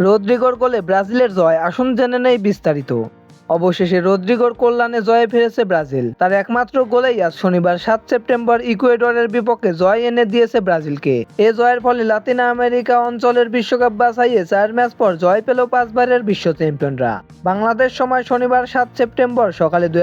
রদ্রিগোর গোলে ব্রাজিলের জয় আসুন জেনে নেই বিস্তারিত। অবশেষে রদ্রিগোর কল্যাণে জয়ে ফিরেছে ব্রাজিল। তার একমাত্র গোলেই আজ শনিবার সাত সেপ্টেম্বর ইকুয়েডরের বিপক্ষে জয় এনে দিয়েছে ব্রাজিলকে। এ জয়ের ফলে লাতিন আমেরিকা অঞ্চলের বিশ্বকাপ বাছাইয়ে চার ম্যাচ পর জয় পেল পাঁচবারের বিশ্ব চ্যাম্পিয়নরা। বাংলাদেশ সময় শনিবার সাত সেপ্টেম্বর সকালে দুই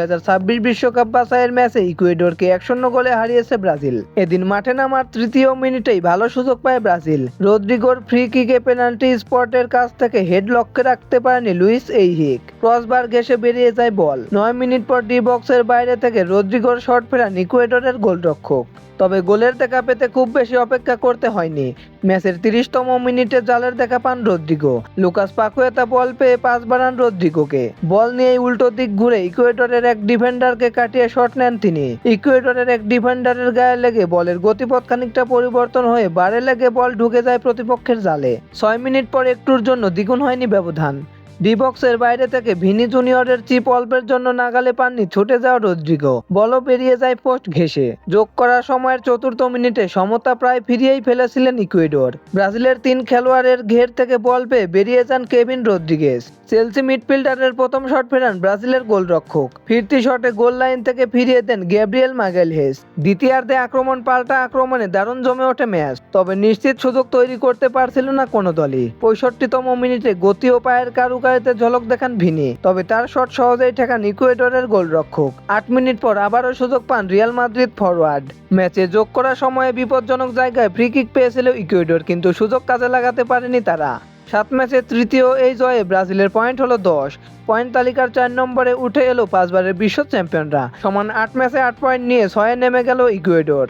বিশ্বকাপ বাছাইয়ের ম্যাচে ইকুয়েডরকে এক শূন্য গোলে হারিয়েছে ব্রাজিল। এদিন মাঠে নামার তৃতীয় মিনিটেই ভালো সুযোগ পায় ব্রাজিল। রদ্রিগোর ফ্রি কিকে পেনাল্টি স্পটের কাছ থেকে হেড লক্ষ্যে রাখতে পারেনি লুইস এইহিক ক্রসবার ঘেসে বেরিয়ে যায় বল। নয় মিনিট পর ডি বক্সের বাইরে থেকে রদ্রিগোর শট ফেরান ইকুয়েডরের গোলরক্ষক। তবে গোলের দেখা পেতে খুব বেশি অপেক্ষা করতে হয়নি। ম্যাচের তিরিশতম মিনিটে জালের দেখা পান রদ্রিগো। লুকাস পাকুয়েতা বল পেয়ে পাস বাড়ান রদ্রিগোকে। বল নিয়ে উল্টো দিক ঘুরে ইকুয়েডরের এক ডিফেন্ডারকে কাটিয়ে শট নেন তিনি। ইকুয়েডরের এক ডিফেন্ডারের গায়ে লেগে বলের গতিপথ খানিকটা পরিবর্তন হয়ে বারে লেগে বল ঢুকে যায় প্রতিপক্ষের জালে। ছয় মিনিট পর একটুর জন্য দ্বিগুণ হয়নি ব্যবধান। ডি বক্সের বাইরে থেকে ভিনি জুনিয়রের চিপ অল্পের জন্য নাগালে পাননি, ছুটে যাওয়া রদ্রিগো বলও পেরিয়ে যায় পোস্ট ঘেসে যোগ করার সময়ের চতুর্থ মিনিটে সমতা প্রায় ফিরিয়েই ফেলেছিলেন ইকুয়েডর। ব্রাজিলের তিন খেলোয়াড়ের ঘের থেকে বল পেয়ে বেরিয়ে যান কেভিন রদ্রিগেজ চেলসি মিডফিল্ডারের প্রথম শট ফেরান ব্রাজিলের গোলরক্ষক। ফিরতি শটে গোল লাইন থেকে ফিরিয়ে দেন গ্যাব্রিয়েল মাগেলহেস। দ্বিতীয়ার্ধে আক্রমণ পাল্টা আক্রমণে দারুণ জমে ওঠে ম্যাচ, তবে নিশ্চিত সুযোগ তৈরি করতে পারছিল না কোনো দলই। পঁয়ষট্টিতম মিনিটে গতি ও পায়ের কারুকারিতে ঝলক দেখান ভিনি। তবে তার শট সহজেই ঠেকান ইকুয়েডরের গোলরক্ষক। আট মিনিট পর আবারও সুযোগ পান রিয়াল মাদ্রিদ ফরওয়ার্ড ম্যাচে যোগ করার সময়ে বিপজ্জনক জায়গায় ফ্রি কিক পেয়েছিল ইকুয়েডর, কিন্তু সুযোগ কাজে লাগাতে পারেনি তারা। সাত ম্যাচে তৃতীয় এই জয়ে ব্রাজিলের পয়েন্ট হলো দশ। পয়েন্ট তালিকার চার নম্বরে উঠে এলো পাঁচবারের বিশ্ব চ্যাম্পিয়নরা। সমান আট ম্যাচে আট পয়েন্ট নিয়ে ছয়ে নেমে গেল ইকুয়েডর।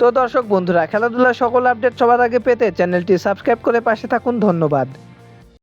তো দর্শক বন্ধুরা, খেলাধুলার সকল আপডেট সবার আগে পেতে চ্যানেলটি সাবস্ক্রাইব করে পাশে থাকুন। ধন্যবাদ।